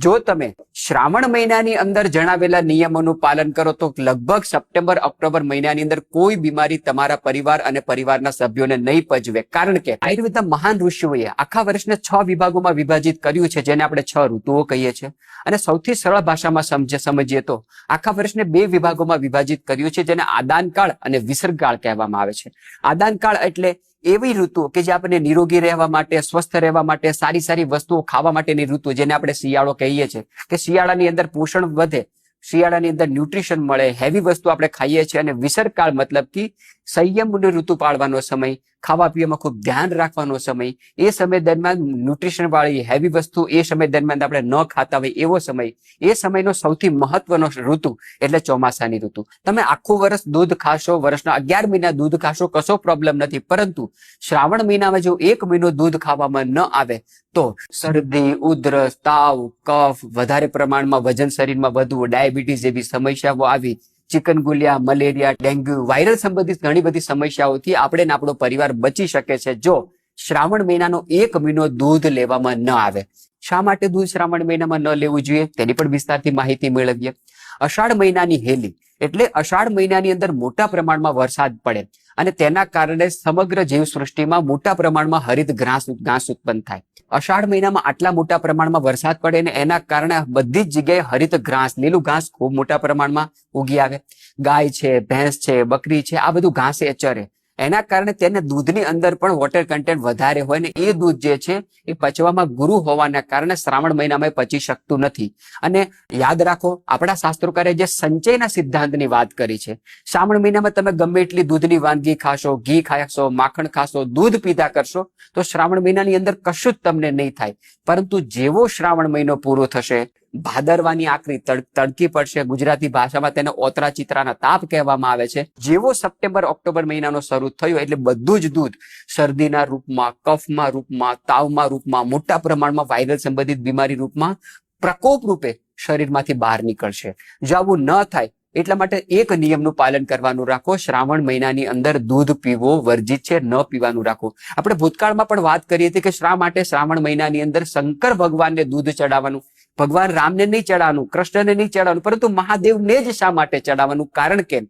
જો તમે શ્રાવણ મહિનાની અંદર જણાવેલા નિયમોનું પાલન કરો તો લગભગ સપ્ટેમ્બર, ઓક્ટોબર મહિનાની અંદર કોઈ બીમારી તમારા પરિવાર અને પરિવારના સભ્યોને નહીં પજવે. કારણ કે આયુર્વેદના મહાન ઋષિઓએ આખા વર્ષને છ વિભાગોમાં વિભાજિત કર્યું છે, જેને આપણે છ ઋતુઓ કહીએ છીએ. અને સૌથી સરળ ભાષામાં સમજે, સમજીએ તો આખા વર્ષને બે વિભાગોમાં વિભાજિત કર્યું છે, જેને આદાનકાળ અને વિસર્ગકાળ કહેવામાં આવે છે. આદાનકાળ એટલે એવી ઋતુ કે જે આપણને નિરોગી રહેવા માટે, સ્વસ્થ રહેવા માટે, સારી સારી વસ્તુઓ ખાવા માટેની ઋતુ જેને આપણે શિયાળો કહીએ છીએ. કે શિયાળાની અંદર પોષણ વધે, શિયાળાની અંદર ન્યુટ્રિશન મળે હેવી વસ્તુ આપણે ખાઈએ છીએ અને વિસર્ગકાળ મતલબ કે સંયમની ઋતુ પાળવાનો સમય, ખાવા પીવામાં ખૂબ ધ્યાન રાખવાનો સમય, એ સમય દરમિયાન ન્યુટ્રિશન વાળી હેવી વસ્તુ એ સમય દરમિયાન આપણે ન ખાતા હોય એવો સમય, એ સમયનો સૌથી મહત્વનો ઋતુ એટલે ચોમાસાની ઋતુ. તમે આખું વર્ષ દૂધ ખાશો, વર્ષના અગિયાર મહિના દૂધ ખાશો, કશો પ્રોબ્લેમ નથી. પરંતુ શ્રાવણ મહિનામાં જો એક મહિનો દૂધ ખાવામાં ન આવે, તો શરદી, ઉધરસ, તાવ, કફ, વધારે પ્રમાણમાં વજન શરીરમાં વધવું, ડાયાબિટીસ જેવી સમસ્યાઓ આવી ચિકનગુનિયા મલેરિયા, ડેન્ગ્યુ, વાયરલ સંબંધિત ઘણી બધી સમસ્યાઓથી આપણે આપણો પરિવાર બચી શકે છે. જો શ્રાવણ મહિનાનો એક મહિનો દૂધ લેવામાં ન આવે શા માટે દૂધ શ્રાવણ મહિનામાં ન લેવું જોઈએ? તેની પણ વિસ્તારથી માહિતી મેળવીએ. અષાઢ મહિનાની હેલી એટલે અષાઢ મહિનાની અંદર મોટા પ્રમાણમાં વરસાદ પડે અને તેના કારણે સમગ્ર જીવસૃષ્ટિમાં મોટા પ્રમાણમાં હરિત ઘાસ ઘાસ ઉત્પન્ન થાય. અષાઢ મહિનામાં આટલા મોટા પ્રમાણમાં વરસાદ પડે અને એના કારણે બધી જ જગ્યાએ હરિત ઘાસ, લીલું ઘાસ ખૂબ મોટા પ્રમાણમાં ઉગી આવે. ગાય છે, ભેંસ છે, બકરી છે, આ બધું ઘાસ એ ચરે. એના કારણે તેને દૂધની અંદર પણ વોટર કન્ટેન્ટ વધારે હોય ને એ દૂધ જે છે, એ પચવામાં ગુરુ હોવાના કારણે શ્રાવણ મહિનામાં પચી શકતું નથી. અને યાદ રાખો, આપણા શાસ્ત્રોકારે જે સંચયના સિદ્ધાંતની વાત કરી છે. શ્રાવણ મહિનામાં તમે ગમે એટલી દૂધની વાનગી ખાશો, ઘી ખાશો, માખણ ખાશો, દૂધ પીધા કરશો, તો શ્રાવણ મહિનાની અંદર કશું જ તમને નહીં થાય. પરંતુ જેવો શ્રાવણ મહિનો પૂરો થશે ભાદરવાની આકરી તડકી પડશે. ગુજરાતી ભાષામાં તેને ઓતરા ચિત્રાના તાપ કહેવામાં આવે છે. જેવો સપ્ટેમ્બર, ઓક્ટોબર મહિનાનો શરૂ થયો એટલે બધું જ દૂધ શરદીના રૂપમાં, કફમાં રૂપમાં, તાવમાં રૂપમાં, મોટા પ્રમાણમાં વાયરલ સંબંધિત બીમારી રૂપમાં પ્રકોપ રૂપે શરીરમાંથી બહાર નીકળશે. જો આવું ન થાય એટલા માટે એક નિયમનું પાલન કરવાનું રાખો. શ્રાવણ મહિનાની અંદર દૂધ પીવો, વર્જિત છે, ન પીવાનું રાખો. આપણે ભૂતકાળમાં પણ વાત કરી હતી કે શ્રા માટે શ્રાવણ મહિનાની અંદર શંકર ભગવાનને દૂધ ચડાવવાનું ભગવાન રામને નહીં ચડાવવાનું, કૃષ્ણને નહીં ચડાવવાનું, પરંતુ મહાદેવને જ શા માટે ચડાવવાનું? કારણ કે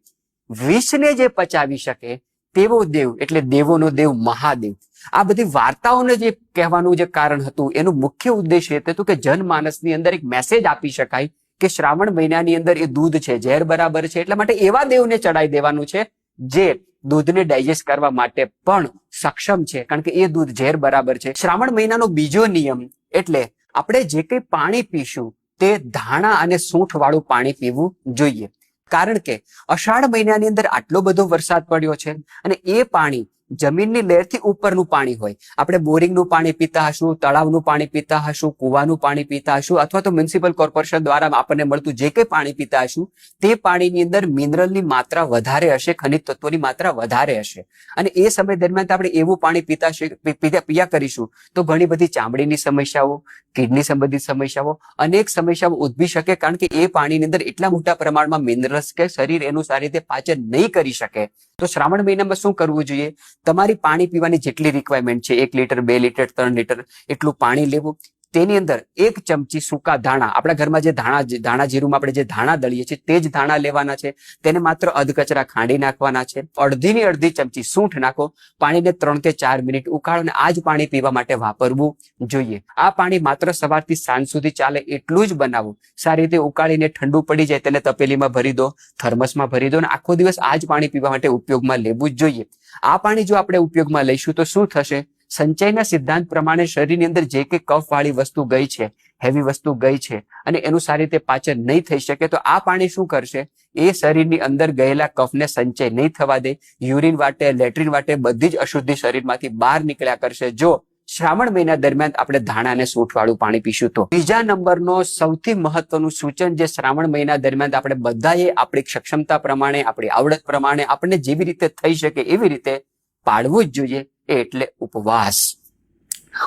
વિષને જે પચાવી શકે તેવો દેવ, એટલે દેવોનો દેવ મહાદેવ. આ બધી વાર્તાઓને જે કહેવાનું જે કારણ હતું, એનું મુખ્ય ઉદ્દેશ એ હતું કે જનમાનસની અંદર એક મેસેજ આપી શકાય કે શ્રાવણ મહિનાની અંદર એ દૂધ છે, ઝેર બરાબર છે, એટલા માટે એવા દેવને ચડાવી દેવાનું છે જે દૂધને ડાયજેસ્ટ કરવા માટે પણ સક્ષમ છે. કારણ કે એ દૂધ ઝેર બરાબર છે. શ્રાવણ મહિનાનો બીજો નિયમ એટલે આપણે જે કંઈ પાણી પીશું તે ધાણા અને સૂંઠ વાળું પાણી પીવું જોઈએ. કારણ કે અષાઢ મહિનાની અંદર આટલો બધો વરસાદ પડ્યો છે અને એ પાણી જમીનની લેયરથી ઉપરનું પાણી હોય. આપણે બોરિંગનું પાણી પીતા હશું, તળાવનું પાણી પીતા હશું, કુવાનું પાણી પીતા હશું અથવા તો મ્યુનિસિપલ કોર્પોરેશન દ્વારા આપણને મળતું જે કંઈ પાણી પીતા હશું, તે પાણીની અંદર મિનરલની માત્રા વધારે હશે, ખનિજ તત્વોની માત્રા વધારે હશે. અને એ સમય દરમિયાન આપણે એવું પાણી પીતા, પિયા કરીશું તો ઘણી બધી ચામડીની સમસ્યાઓ, કિડની સંબંધિત સમસ્યાઓ, અનેક સમસ્યાઓ ઉદ્ભવી શકે કારણ કે એ પાણીની અંદર એટલા મોટા પ્રમાણમાં મિનરલ્સ કે શરીર એનું સારી રીતે પાચન નહીં કરી શકે. તો શ્રાવણ મહિનામાં શું કરવું જોઈએ? તમારી પાણી પીવાની જેટલી રિક્વાયરમેન્ટ છે, એક લીટર, બે લીટર, ત્રણ લીટર, એટલું પાણી લેવું. તેની અંદર એક ચમચી સૂકા ધાણા. આપણા ઘરમાં જે ધાણા ધાણા જીરુમાં આપણે જે ધાણા દળીએ છીએ, તે જ ધાણા લેવાના છે. તેને માત્ર અધકચરા ખાંડી નાખવાના છે. અડધીની અડધી ચમચી સૂંઠ નાખો. પાણીને ત્રણ કે ચાર મિનિટ ઉકાળો અને આ જ પાણી પીવા માટે વાપરવું જોઈએ. આ પાણી માત્ર સવારથી સાંજ સુધી ચાલે એટલું જ બનાવો. સારી રીતે ઉકાળીને ઠંડુ પડી જાય તેને તપેલીમાં ભરી દો, થર્મસમાં ભરી દો અને આખો દિવસ આ જ પાણી પીવા માટે ઉપયોગમાં લેવું જ જોઈએ. આ પાણી જો આપણે ઉપયોગમાં લઈશું તો શું થશે? સંચયના સિદ્ધાંત પ્રમાણે શરીરની અંદર જે કે કફ વાળી વસ્તુ ગઈ છે હેવી વસ્તુ ગઈ છે, અને એનું સારી રીતે પાચન નહીં થઈ શકે, તો આ પાણી શું કરશે? એ શરીરની અંદર ગયેલા કફને સંચય નહીં થવા દે. યુરિન વાટે, લેટ્રિન વાટે બધી જ અશુદ્ધિ શરીરમાંથી બહાર નીકળ્યા કરશે. જો શ્રાવણ મહિના દરમિયાન આપણે ધાણા અને સૂંઠ પાણી પીશું, તો બીજા નંબરનો સૌથી મહત્વનું સૂચન જે શ્રાવણ મહિના દરમિયાન આપણે બધાએ આપણી સક્ષમતા પ્રમાણે, આપણી આવડત પ્રમાણે આપણને જેવી રીતે થઈ શકે એવી રીતે પાળવું જ જોઈએ. એટલે ઉપવાસ.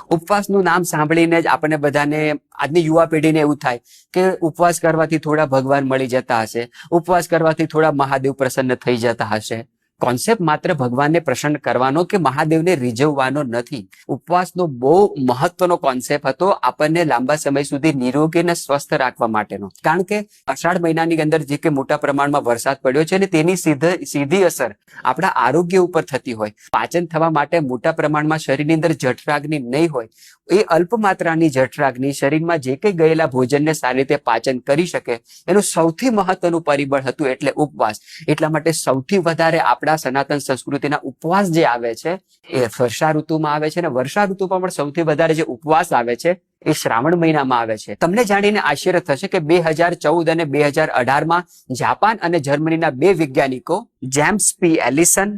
ઉપવાસનું નામ સાંભળીને જ આપણને બધાને આજની યુવા પેઢીને એવું થાય કે ઉપવાસ કરવાથી થોડા ભગવાન મળી જતા હશે. ઉપવાસ કરવાથી થોડા મહાદેવ પ્રસન્ન થઈ જતા હશે. કોન્સેપ્ટ માત્ર ભગવાનને પ્રસન્ન કરવાનો કે મહાદેવને રીઝવવાનો નથી. ઉપવાસનો બહુ મહત્વનો કોન્સેપ્ટ હતો આપણને લાંબા સમય સુધી નિરોગી અને સ્વસ્થ રાખવા માટેનો. કારણ કે અષાઢ મહિનાની અંદર જે કે મોટા પ્રમાણમાં વરસાદ પડ્યો છે અને તેની સીધી સીધી અસર આપણા આરોગ્ય ઉપર થતી હોય. પાચન થવા માટે મોટા પ્રમાણમાં શરીરની અંદર જઠરાગ્નિ નહીં હોય. એ અલ્પ માત્રાની જઠરાગ્નિ શરીરમાં જે કંઈ ગયેલા ભોજનને સારી રીતે પાચન કરી શકે એનું સૌથી મહત્વનું પરિબળ હતું એટલે ઉપવાસ. એટલા માટે સૌથી વધારે આપણા સનાતન સંસ્કૃતિના ઉપવાસ જે આવે છે, એ વર્ષા ઋતુમાં આવે છે અને વર્ષા ઋતુમાં પણ સૌથી વધારે જે ઉપવાસ આવે છે, એ શ્રાવણ મહિનામાં આવે છે. તમને જાણીને આશ્ચર્ય થશે કે બે હજાર ચૌદ અને બે હજાર અઢારમાં જાપાન અને જર્મનીના બે વૈજ્ઞાનિકો, જેમ્સ પી એલિસન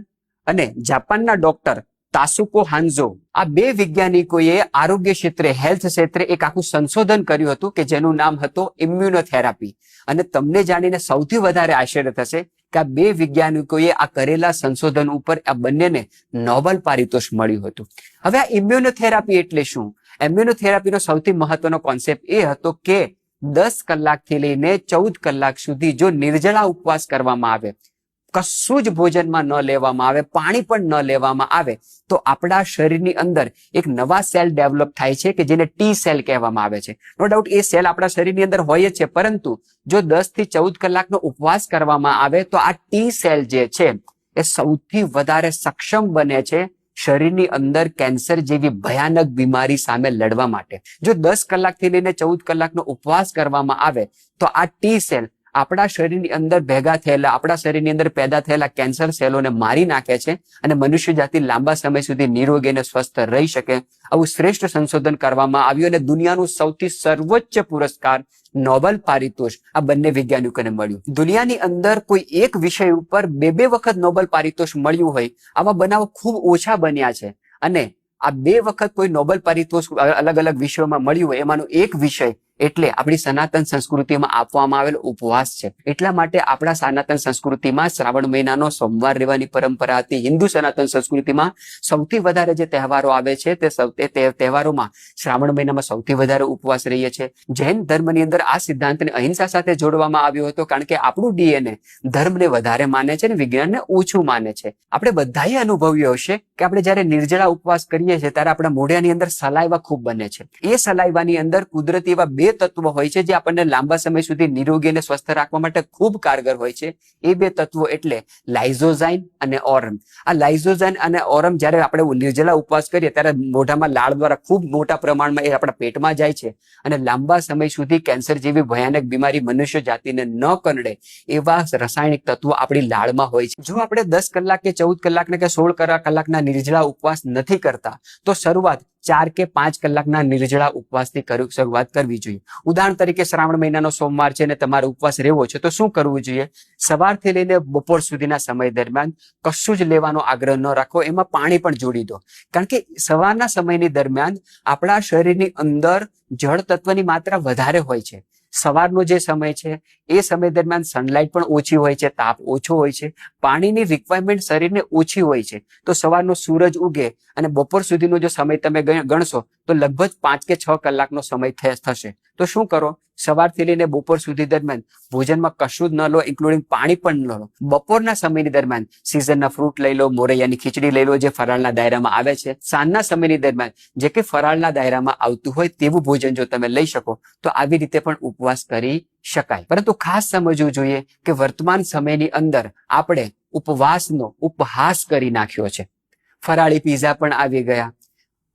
અને જાપાનના ડોક્ટર તાસુકો હાન્ઝો, આ બે વૈજ્ઞાનિકોએ આરોગ્ય ક્ષેત્રે, હેલ્થ ક્ષેત્રે એક આખું સંશોધન કર્યું હતું કે જેનું નામ હતું ઇમ્યુનોથેરાપી. અને તમને જાણીને સૌથી વધારે આશ્ચર્ય થશે કે આ બે વૈજ્ઞાનિકોએ આ કરેલા સંશોધન ઉપર આ બંનેને નોબલ પારિતોષ મળ્યું હતું. હવે આ ઇમ્યુનોથેરાપી એટલે શું? ઇમ્યુનોથેરાપીનો સૌથી મહત્વનો કોન્સેપ્ટ એ હતો કે દસ કલાકથી લઈને ચૌદ કલાક સુધી જો નિર્જળા ઉપવાસ કરવામાં આવે કશું જ ભોજનમાં ન લેવામાં આવે, પાણી પણ ન લેવામાં આવે, તો આપણા શરીરની અંદર એક નવા સેલ ડેવલપ થાય છે કે જેને ટી સેલ કહેવામાં આવે છે. નો ડાઉટ એ સેલ આપણા શરીરની અંદર હોય જ છે, પરંતુ જો દસથી ચૌદ કલાકનો ઉપવાસ કરવામાં આવે, તો આ ટી સેલ જે છે, એ સૌથી વધારે સક્ષમ બને છે શરીરની અંદર કેન્સર જેવી ભયાનક બીમારી સામે લડવા માટે. જો દસ કલાકથી લઈને ચૌદ કલાકનો ઉપવાસ કરવામાં આવે, તો આ ટી સેલ આપણા શરીરની અંદર ભેગા થયેલા, આપણા શરીરની અંદર પેદા થયેલા કેન્સર સેલોને મારી નાખે છે અને મનુષ્ય જાતિ લાંબા સમય સુધી નિરોગી અને સ્વસ્થ રહી શકે. આવું શ્રેષ્ઠ સંશોધન કરવામાં આવ્યું અને દુનિયાનું સૌથી સર્વોચ્ચ પુરસ્કાર નોબલ પારિતોષ આ બંને વૈજ્ઞાનિકોને મળ્યું. દુનિયાની અંદર કોઈ એક વિષય ઉપર બે બે વખત નોબલ પારિતોષ મળ્યું હોય, આવા બનાવો ખૂબ ઓછા બન્યા છે. અને આ બે વખત કોઈ નોબલ પારિતોષ અલગ અલગ વિષયોમાં મળ્યું હોય, એમાંનો એક વિષય એટલે આપણી સનાતન સંસ્કૃતિમાં આપવામાં આવેલ ઉપવાસ છે. એટલા માટે આપણા સનાતન સંસ્કૃતિમાં શ્રાવણ મહિનાનો સોમવાર રહેવાની પરંપરા હતી. હિન્દુ સનાતન સંસ્કૃતિમાં સૌથી વધારે જે તહેવારો આવે છે તે તહેવારોમાં શ્રાવણ મહિનામાં સૌથી વધારે ઉપવાસ રહીએ છે જૈન ધર્મની અંદર આ સિદ્ધાંતને અહિંસા સાથે જોડવામાં આવ્યો હતો કારણ કે આપણું ડીએનએ ધર્મને વધારે માને છે અને વિજ્ઞાનને ઓછું માને છે. આપણે બધાએ અનુભવ્યું હશે કે આપણે જ્યારે નિર્જળા ઉપવાસ કરીએ છીએ ત્યારે આપણા મોઢાની અંદર સલાઈવા ખૂબ બને છે. એ સલાઈવાની અંદર કુદરતી એવા બે તત્વો હોય છે જે આપણને લાંબા સમય સુધી નિરોગી અને સ્વસ્થ રાખવા માટે ખૂબ કારગર હોય છે. એ બે તત્વો એટલે લાઇઝોઝાઇન અને ઓરમ. આ લાઇઝોઝાઇન અને ઓરમ જ્યારે આપણે નિર્જલા ઉપવાસ કરીએ ત્યારે મોઢામાં લાળ દ્વારા ખૂબ મોટા પ્રમાણમાં એ આપણા પેટમાં જાય છે અને લાંબા સમય સુધી કેન્સર જેવી ભયાનક બીમારી મનુષ્ય જાતિને ન કરડે એવા રાસાયણિક તત્વો આપણી લાળમાં હોય છે. જો આપણે દસ કલાક કે ચૌદ કલાકને કે સોળ કલાકના નિર્જળા ઉપવાસ નથી કરતા, તો શરૂઆત ચાર કે પાંચ કલાકના નિર્જળા ઉપવાસથી શરૂઆત કરવી જોઈએ. ઉદાહરણ તરીકે શ્રાવણ મહિનાનો સોમવાર છે અને તમારો ઉપવાસ રહેવો છે, તો શું કરવું જોઈએ? સવારથી લઈને બપોર સુધીના સમય દરમિયાન કશું જ લેવાનો આગ્રહ ન રાખો, એમાં પાણી પણ જોડી દો. કારણ કે સવારના સમયની દરમિયાન આપણા શરીરની અંદર જળ તત્વની માત્રા વધારે હોય છે. સવારનો જે સમય છે, એ સમય દરમિયાન સનલાઇટ પણ ઓછી હોય છે, તાપ ઓછો હોય છે, પાણીની રિક્વાયરમેન્ટ શરીરને ઓછી હોય છે. તો સવારનો સૂરજ ઉગે અને બપોર સુધીનો જો સમય તમે ગણશો તો લગભગ પાંચ કે છ કલાકનો સમય થશે. તો શું કરો? સવારથી લઈને બપોર સુધી દરમિયાન ભોજનમાં કશું જ ન લો ઇન્ક્લુડિંગ પાણી પણ ન લો. બપોરના સમયની દરમિયાન સિઝનના ફ્રૂટ લઈ લો, મોરૈયાની ખીચડી લઈ લો, જે ફરાળના દાયરામાં આવે છે. સાંજના સમયની દરમિયાન જે કે ફરાળના દાયરામાં આવતું હોય તેવું ભોજન જો તમે લઈ શકો, તો આવી રીતે પણ ઉપવાસ કરી શકાય. પરંતુ ખાસ સમજવું જોઈએ કે વર્તમાન સમયની અંદર આપણે ઉપવાસનો, ઉપહાસ કરી નાખ્યો છે. ફરાળી પીઝા પણ આવી ગયા.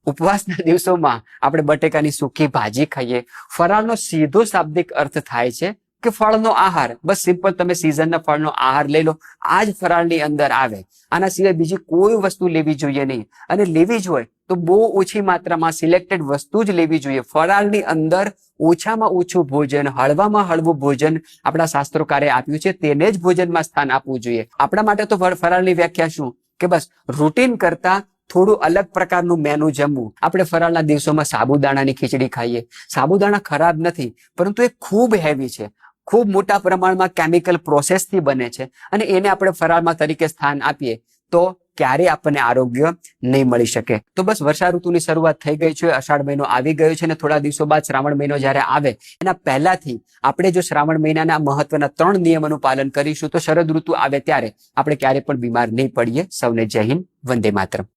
ઉપવાસના દિવસોમાં આપણે બટેકાની સૂકી ભાજી ખાઈએ. ફરાળનો સીધો શાબ્દિક અર્થ થાય છે કે ફળનો આહાર. બસ સિમ્પલ તમે સિઝનના ફળનો આહાર લઈ લો. આ જ ફરાળની અંદર આવે. આના સિવાય બીજી કોઈ વસ્તુ લેવી જોઈએ નહીં. અને લેવી જ હોય તો બહુ ઓછી માત્રામાં સિલેક્ટેડ વસ્તુ જ લેવી જોઈએ. ફરાળની અંદર ઓછામાં ઓછું ભોજન, હળવામાં હળવું ભોજન આપણા શાસ્ત્રોકારે આપ્યું છે. તેને જ ભોજનમાં સ્થાન આપવું જોઈએ. આપણા માટે તો ફરાળની વ્યાખ્યા શું? કે બસ રૂટીન કરતા થોડું અલગ પ્રકારનું મેનુ જમવું. આપણે ફરાળના દિવસોમાં સાબુદાણાની ખીચડી ખાઈએ. સાબુદાણા ખરાબ નથી, પરંતુ એ ખૂબ હેવી છે. ખૂબ મોટા પ્રમાણમાં કેમિકલ પ્રોસેસથી બને છે અને એને આપણે ફરાળમાં તરીકે સ્થાન આપીએ તો ક્યારે આપણને આરોગ્ય નહીં મળી શકે. તો બસ વર્ષા ઋતુની શરૂઆત થઈ ગઈ છે, અષાઢ મહિનો આવી ગયો છે અને થોડા દિવસો બાદ શ્રાવણ મહિનો જ્યારે આવે, એના પહેલાથી આપણે જો શ્રાવણ મહિનાના મહત્વના ત્રણ નિયમોનું પાલન કરીશું તો શરદ ઋતુ આવે ત્યારે આપણે ક્યારે પણ બીમાર નહીં પડીએ. સૌને જય હિન્દ, વંદે માતરમ.